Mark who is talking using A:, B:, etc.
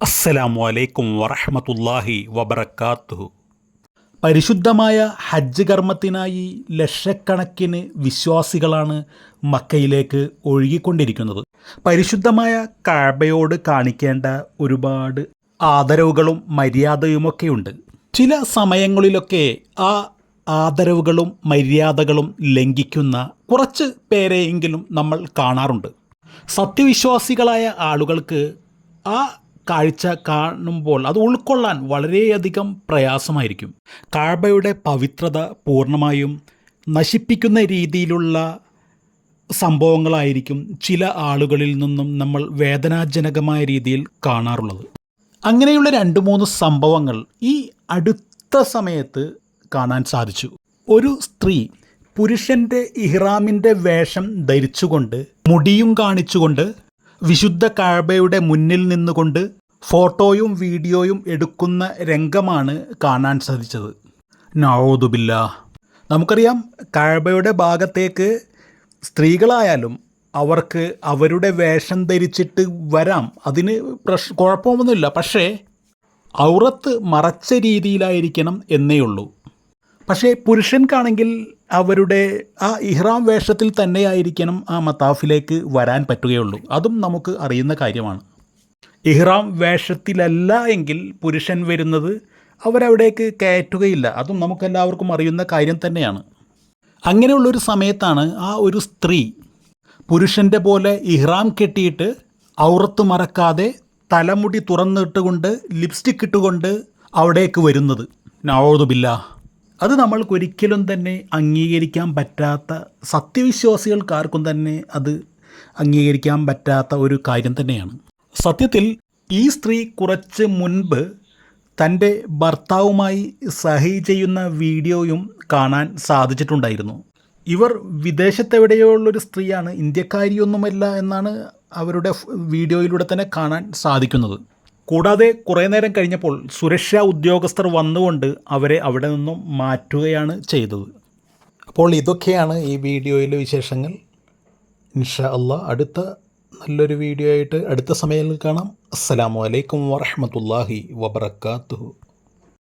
A: അസ്സലാമു അലൈക്കും വറഹമത്തല്ലാഹി വബർക്കാത്തുഹു
B: പരിശുദ്ധമായ ഹജ്ജ് കർമ്മത്തിനായി ലക്ഷക്കണക്കിന് വിശ്വാസികളാണ് മക്കയിലേക്ക് ഒഴുകിക്കൊണ്ടിരിക്കുന്നത്. പരിശുദ്ധമായ കാബയോട് കാണിക്കേണ്ട ഒരുപാട് ആദരവുകളും മര്യാദയുമൊക്കെയുണ്ട്. ചില സമയങ്ങളിലൊക്കെ ആ ആദരവുകളും മര്യാദകളും ലംഘിക്കുന്ന കുറച്ച് പേരെയെങ്കിലും നമ്മൾ കാണാറുണ്ട്. സത്യവിശ്വാസികളായ ആളുകൾക്ക് ആ കാഴ്ച കാണുമ്പോൾ അത് ഉൾക്കൊള്ളാൻ വളരെയധികം പ്രയാസമായിരിക്കും. കാഴ്ബയുടെ പവിത്രത പൂർണമായും നശിപ്പിക്കുന്ന രീതിയിലുള്ള സംഭവങ്ങളായിരിക്കും ചില ആളുകളിൽ നിന്നും നമ്മൾ വേദനാജനകമായ രീതിയിൽ കാണാറുള്ളത്. അങ്ങനെയുള്ള രണ്ട് മൂന്ന് സംഭവങ്ങൾ ഈ അടുത്ത സമയത്ത് കാണാൻ സാധിച്ചു. ഒരു സ്ത്രീ പുരുഷന്റെ ഇഹ്റാമിന്റെ വേഷം ധരിച്ചുകൊണ്ട് മുടിയും കാണിച്ചുകൊണ്ട് വിശുദ്ധ കാഴ്ബയുടെ മുന്നിൽ നിന്നുകൊണ്ട് ഫോട്ടോയും വീഡിയോയും എടുക്കുന്ന രംഗമാണ് കാണാൻ സാധിച്ചത്. നവോദുബില്ല നമുക്കറിയാം കാഴ്ബയുടെ ഭാഗത്തേക്ക് സ്ത്രീകളായാലും അവർക്ക് അവരുടെ വേഷം ധരിച്ചിട്ട് വരാം. അതിന് പ്രശ് കുഴപ്പമൊന്നുമില്ല. പക്ഷേ ഔറത്ത് മറച്ച രീതിയിലായിരിക്കണം എന്നേ ഉള്ളൂ പക്ഷേ പുരുഷൻകാണെങ്കിൽ അവരുടെ ആ ഇഹ്റാം വേഷത്തിൽ തന്നെയായിരിക്കണം ആ മത്താഫിലേക്ക് വരാൻ പറ്റുകയുള്ളൂ. അതും നമുക്ക് അറിയുന്ന കാര്യമാണ്. ഇഹ്റാം വേഷത്തിലല്ല എങ്കിൽ പുരുഷൻ വരുന്നത് അവരവിടേക്ക് കയറ്റുകയില്ല. അതും നമുക്കെല്ലാവർക്കും അറിയുന്ന കാര്യം തന്നെയാണ്. അങ്ങനെയുള്ളൊരു സമയത്താണ് ആ ഒരു സ്ത്രീ പുരുഷന്റെ പോലെ ഇഹ്റാം കെട്ടിയിട്ട് ഔറത്ത് മറക്കാതെ തലമുടി തുറന്നിട്ടുകൊണ്ട് ലിപ്സ്റ്റിക് ഇട്ടുകൊണ്ട് അവിടേക്ക് വരുന്നത്. നവോദുബില്ല അത് നമ്മൾക്കൊരിക്കലും തന്നെ അംഗീകരിക്കാൻ പറ്റാത്ത സത്യവിശ്വാസികൾക്കാർക്കും തന്നെ അത് അംഗീകരിക്കാൻ പറ്റാത്ത ഒരു കാര്യം തന്നെയാണ്. സത്യത്തിൽ ഈ സ്ത്രീ കുറച്ച് മുൻപ് തന്റെ ഭർത്താവുമായി സഹി ചെയ്യുന്ന വീഡിയോയും കാണാൻ സാധിച്ചിട്ടുണ്ടായിരുന്നു. ഇവർ വിദേശത്തെവിടെയോ ഉള്ളൊരു സ്ത്രീയാണ് ഇന്ത്യക്കാരിയൊന്നുമല്ല എന്നാണ് അവരുടെ വീഡിയോയിലൂടെ തന്നെ കാണാൻ സാധിക്കുന്നത്. കൂടാതെ കുറേ നേരം കഴിഞ്ഞപ്പോൾ സുരക്ഷാ ഉദ്യോഗസ്ഥർ വന്നുകൊണ്ട് അവരെ അവിടെ നിന്നും മാറ്റുകയാണ് ചെയ്തത്. അപ്പോൾ ഇതൊക്കെയാണ് ഈ വീഡിയോയിലെ വിശേഷങ്ങൾ. ഇൻഷാ അള്ളാഹ് അടുത്ത നല്ലൊരു വീഡിയോ ആയിട്ട് അടുത്ത സമയങ്ങളിൽ കാണാം. അസ്സലാമു അലൈക്കും വറഹമത്തല്ലാഹി വബർക്കാത്തുഹു